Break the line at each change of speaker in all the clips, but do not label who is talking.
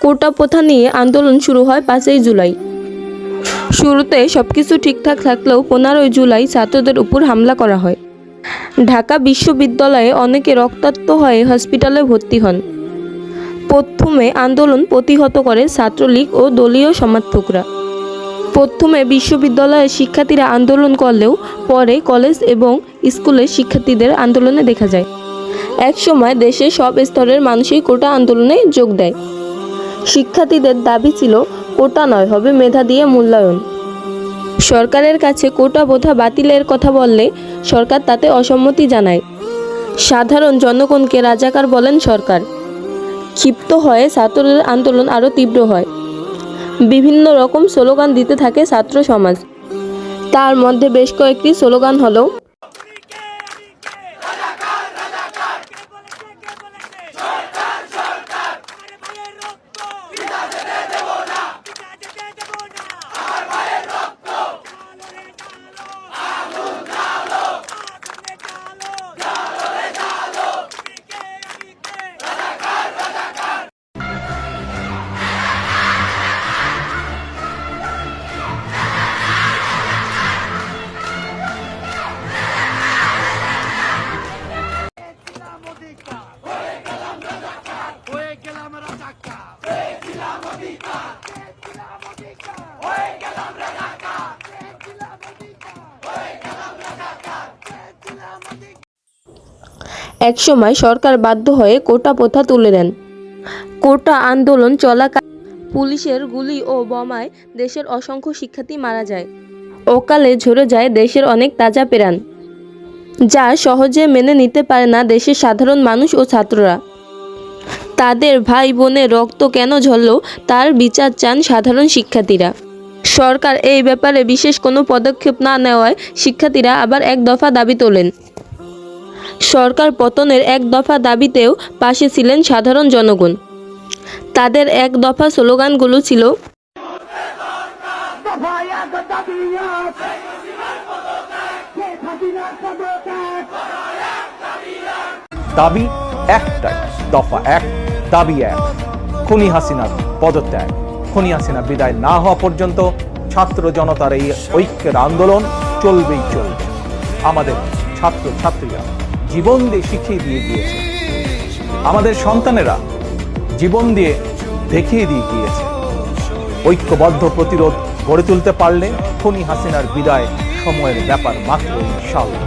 কোটা প্রথা নিয়ে আন্দোলন শুরু হয় পাঁচই জুলাই। শুরুতে সবকিছু ঠিকঠাক থাকলেও পনেরোই জুলাই ছাত্রদের উপর হামলা করা হয়। ঢাকা বিশ্ববিদ্যালয়ে অনেকে রক্তাক্ত হয়ে হসপিটালে ভর্তি হন। প্রথমে আন্দোলন প্রতিহত করে ছাত্রলীগ ও দলীয় সমর্থকরা। প্রথমে বিশ্ববিদ্যালয়ের শিক্ষার্থীরা আন্দোলন করলেও পরে কলেজ এবং স্কুলের শিক্ষার্থীদের আন্দোলনে দেখা যায়। একসময় দেশের সব স্তরের মানুষই কোটা আন্দোলনে যোগ দেয়। শিক্ষার্থীদের দাবি ছিল, কোটা নয়, হবে মেধা দিয়ে মূল্যায়ন। সরকারের কাছে কোটা বোধা বাতিলের কথা বললে সরকার তাতে অসম্মতি জানায়। সাধারণ জনগণকে রাজাকার বলেন সরকার। ক্ষিপ্ত হয়ে ছাত্রদের আন্দোলন আরও তীব্র হয়। বিভিন্ন রকম স্লোগান দিতে থাকে ছাত্র সমাজ। তার মধ্যে বেশ কয়েকটি স্লোগান হলো একসময় সরকার বাধ্য হয়ে কোটা প্রথা তুলে নেন কোটা আন্দোলন চলাকাল পুলিশের গুলি ও বোমায় দেশের অসংখ্য শিক্ষার্থী মারা যায়। অকালে ঝরে যায় দেশের অনেক তাজা প্রাণ। যা সহজে মেনে নিতে পারে না দেশের সাধারণ মানুষ ও ছাত্ররা। তাদের ভাই বোনের রক্ত কেন ঝরল তার বিচার চান সাধারণ শিক্ষার্থীরা। সরকার এই ব্যাপারে বিশেষ কোনো পদক্ষেপ না নেওয়ায় শিক্ষার্থীরা আবার এক দফা দাবি তোলেন। সরকার পতনের এক দফা দাবিতেও পাশে ছিলেন সাধারণ জনগণ। তাদের এক দফা স্লোগানগুলো ছিল,
দাবি
একটাই, দফা এক, দাবি এক, খুনি হাসিনার পদত্যাগ। খুনি হাসিনা বিদায় না হওয়া পর্যন্ত ছাত্র জনতার এই ঐক্যের আন্দোলন চলবেই চলবে। আমাদের ছাত্র ছাত্রীরা জীবন দিয়ে শিখিয়ে দিয়ে গিয়েছে। আমাদের সন্তানেরা জীবন দিয়ে দেখিয়ে দিয়ে গিয়েছে। ঐক্যবদ্ধ প্রতিরোধ গড়ে তুলতে পারলে খুনি হাসিনার বিদায় সময়ের ব্যাপার মাত্র ইনশাআল্লাহ।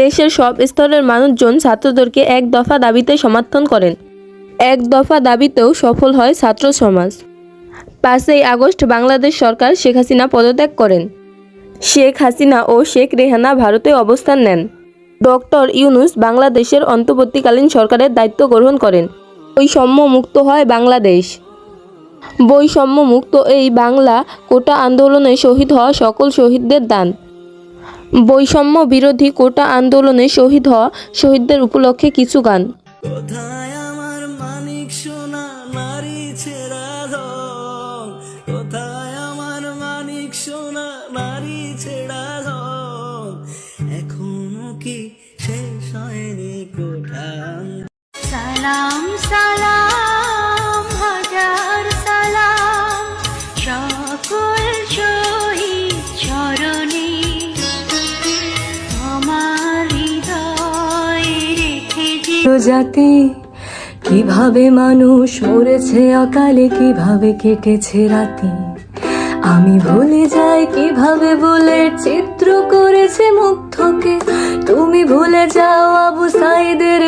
দেশের সব স্তরের মানুষজন ছাত্রদেরকে এক দফা দাবিতে সমর্থন করেন। এক দফা দাবিতেও সফল হয় ছাত্র সমাজ। পাঁচই আগস্ট বাংলাদেশ সরকার শেখ হাসিনা পদত্যাগ করেন। শেখ হাসিনা ও শেখ রেহানা ভারতে অবস্থান নেন। ডক্টর ইউনুস বাংলাদেশের অন্তর্বর্তীকালীন সরকারের দায়িত্ব গ্রহণ করেন। বৈষম্য মুক্ত হয় বাংলাদেশ। বৈষম্য মুক্ত এই বাংলা কোটা আন্দোলনে শহীদ হওয়া সকল শহীদদের দান। বৈষম্য বিরোধী কোটা আন্দোলনে শহীদ হওয়া শহীদদের উপলক্ষে কিছু গান।
কোঠা
সালাম সালাম হাজার সালাম। সকল শহীদ চরণে আমার হৃদয় রেখে
জাতি কীভাবে মানুষ মরেছে অকালে কীভাবে কেটেছে রাতি? আমি ভুলে যাই কীভাবে বলে চিত্র করেছে মুগ্ধকে। তুমি ভুলে যাও আবু সাইদের